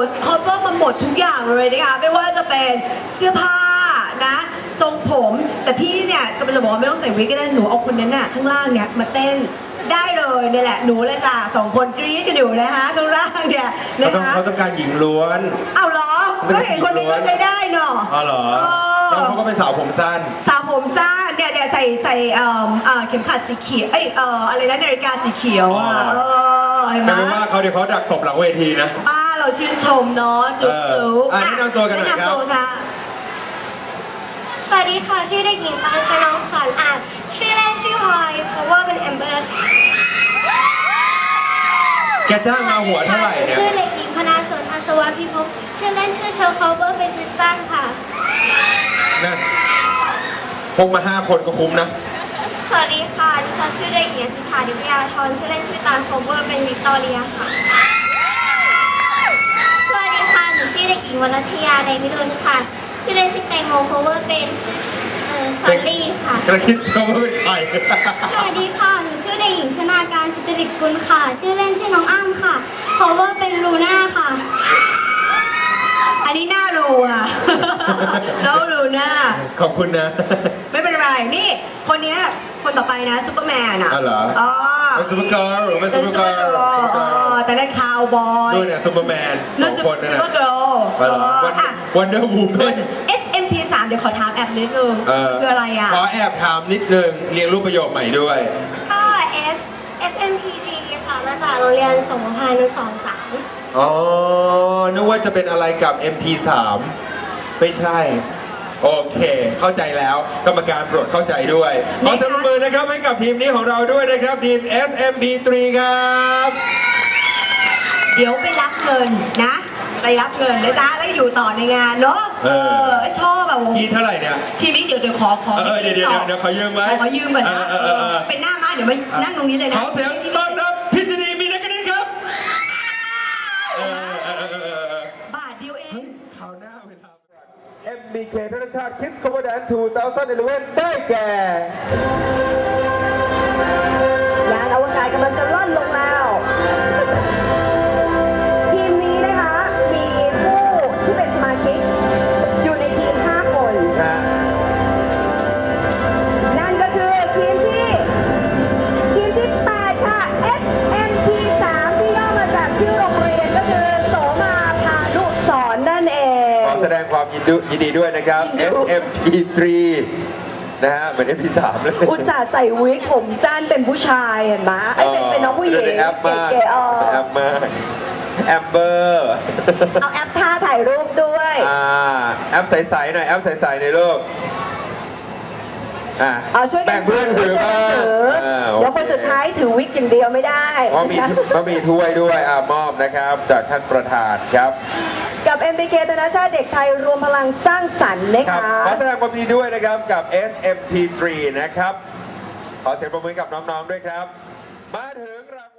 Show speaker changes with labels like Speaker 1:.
Speaker 1: นะคะไม่ว่าจะเป็นเสื้อผ้านะทรงผมแต่พี่เนี่ยกำลังจะบอกว่าไม่ต้องใส่วิกก็ได้หนูเอาคนนั้นน่ะข้างล่างเนี่ยมาเต้นได้เลยเนี่ยแหละหนูเลยจ้ะสองคนกรี๊ดกันอยู่นะคะข้างล่างเนี่ย
Speaker 2: เขา
Speaker 1: นะ
Speaker 2: ต้อง
Speaker 1: คะ
Speaker 2: เขาต้องการหญิงล้วน
Speaker 1: เอาเหรอก็เห็นคนนี้ก็ใช้ได้เนาะ
Speaker 2: อ๋อเหรอ
Speaker 1: เออ
Speaker 2: แล้วเขาก็เป็นสาวผมสั้น
Speaker 1: สาวผมสั้นเนี่ยเนี่ยใส่ใส่เอ่อเอ่อเข็มขัดสีเขียวเอ้ยเอ่ออะไรนะนาฬิกาสีเขียวอะ
Speaker 2: อ๋อ
Speaker 1: เออเห็นไหม
Speaker 2: แต่ไม่ว่าเขาเดี๋ยวเขาดักตบหลังเวทีนะ
Speaker 1: ป้า เราชื่นชมเนาะจุ๊บ
Speaker 2: เออ
Speaker 1: จุ๊บ
Speaker 2: อะแนะนำตัวกันหน่อยครับ
Speaker 1: แนะนำตัวค่ะ
Speaker 3: สวัสดีค่ะ ชื่อเด็กหญิงปานชนองขวัญอ่านชื่อเล่นชื่อพลอยเพราะว่าเป็นแอมเบอร์ค่ะ
Speaker 2: แกจ้างมาหัวเท่าไหร่เนี่ย
Speaker 3: ชื่อเด็กหญิงพนาสนอาสวะพิภพชื่อเล่นชื่อเชลคอเวอร์เป็นคริสตันค่ะ
Speaker 2: นั่นพกมาห้าคนก็คุ้มนะ
Speaker 3: สวัสดีค่ะดิฉันชื่อเด็กหญิงสิทธาดิพยาธรชื่อเล่นชื่อตาลโคเวอร์เป็นวิกตอเรียค่ะ อเด็กหญิงวรัตยาไดมิรุนค่ะ ชื่อเล่นชื่อแตงโมโคเวอร์เป็นเอ่อซอลลี่ค่ะ
Speaker 2: กระคิดเขาว่าเป็นใคร
Speaker 3: สวัสดีค่ะ หนูชื่อเด็กหญิงชนาการสุจริตกุลค่ะ ชื่อเล่นชื่อน้องอ้ำค่ะ cover เป็นลูน่าค่ะ
Speaker 1: อันนี้หน้ารูอะ น้องรูน่า
Speaker 2: ขอบคุณนะ
Speaker 1: ไม่เป็นไร นี่ คนเนี้ยคนต่อไปนะซูเปอร์แมนอะ
Speaker 2: อ๋อเหรอ
Speaker 1: อ๋อ
Speaker 2: เป็นซูเปอร์เกิร์ลเป็น
Speaker 1: เป็
Speaker 2: ซู
Speaker 1: น
Speaker 2: เปอร์
Speaker 1: ซู
Speaker 2: เกิ
Speaker 1: เปอ
Speaker 2: ร์
Speaker 1: ร์
Speaker 2: ล
Speaker 1: เกิร์ลเออแต่นั่นคาวบอย
Speaker 2: ดูเนี่ยซูเปอร์แมนส
Speaker 1: นั่
Speaker 2: อนง
Speaker 1: ซู
Speaker 2: คน
Speaker 1: เป
Speaker 2: นะ
Speaker 1: อร์เกิร์ล
Speaker 2: ไปเหรอวัน
Speaker 1: อะ
Speaker 2: วันเดอร์วูแมน
Speaker 1: SMP 3เดี๋ยวขอถามแอบนิดนึง
Speaker 2: เออ
Speaker 1: คืออะไรอะ
Speaker 2: ขอแอบถามนิดนึงเรียงรูปประโยคใหม่ด้วย
Speaker 3: ก็ S SNPT ค่ะ มาจากโรงเรียนสงฆ์พานุสรณ์สาม
Speaker 2: อ๋อ นึกว่าจะเป็นอะไรกับ MP3 ไม่ใช่ โอเค เข้าใจแล้วกรรมการโปรดเข้าใจด้วยขอเสยงปรบมือนะครับให้กับทีมนี้ของเราด้วยนะครับทีม SMP3 ครับ
Speaker 1: เดี๋ยวไปรับเงินนะ ไปรับเงินนะจ๊ะแล้วอยู่ต่อในงานเนาะ
Speaker 2: เออ
Speaker 1: ชอบแบบโอ้โห
Speaker 2: กี่เท่าไหร่เนี่ย
Speaker 1: ชีวิตเดี๋ยวเดี๋ยวขอขอ
Speaker 2: เออเดี๋ยวเดี๋ยวเดี๋ยวเดี๋ยวขอยืมไว้
Speaker 1: ขอยืมก่อนนะ
Speaker 2: เออเออเออ
Speaker 1: เป็นหน้ามาเดี๋ยวมานั่งตรงนี้เลยนะ
Speaker 2: ขอเสียงต้อนำ
Speaker 4: MBK ธนชาติคิสคอมเมอร์แดน2011 ได้แก่
Speaker 1: ค
Speaker 4: วามยินดียินดีด้วยนะครับ
Speaker 1: ยินดี
Speaker 4: SMP3 นะฮะเหมือน MP3 เลย
Speaker 1: อุตส่าห์ใส่วิกผมสั้นเป็นผู้ชายเห็นไหมไอ้ยเป็นเป็นน้องผู้หญิง
Speaker 4: เป็นแอปมาก
Speaker 1: เก๋ๆเออ
Speaker 4: เป็นแอปมากแอมเบอร์
Speaker 1: เอาแอปท่าถ่ายรูปด้วย
Speaker 4: อ่าแอปใสๆหน่อยแอปใสๆในอยลูกอะ
Speaker 1: เอาช่วยกั
Speaker 4: แบ่งเพื่อนถือ
Speaker 1: ช่วย
Speaker 4: บ้า
Speaker 1: กัน
Speaker 4: ง
Speaker 1: ถือ
Speaker 4: อ่า
Speaker 1: เดี๋ยวคนสุดท้ายถือวิกอย่างเดียวไม่ได้
Speaker 4: เพราะมีเพราะมีถ้วยด้วยอ่ามอบนะครับ จากท่านประธานครับ
Speaker 1: MBK ธนาชาติเด็กไทยรวมพลังสร้างสรรค์นะ
Speaker 4: ครั
Speaker 1: คะ
Speaker 4: บขอแสดงความยินดีด้วยนะครับกับ SMP3 นะครับ ขอเสียงปรบมือกับน้อง ๆ ด้วยครับ มาถึงราง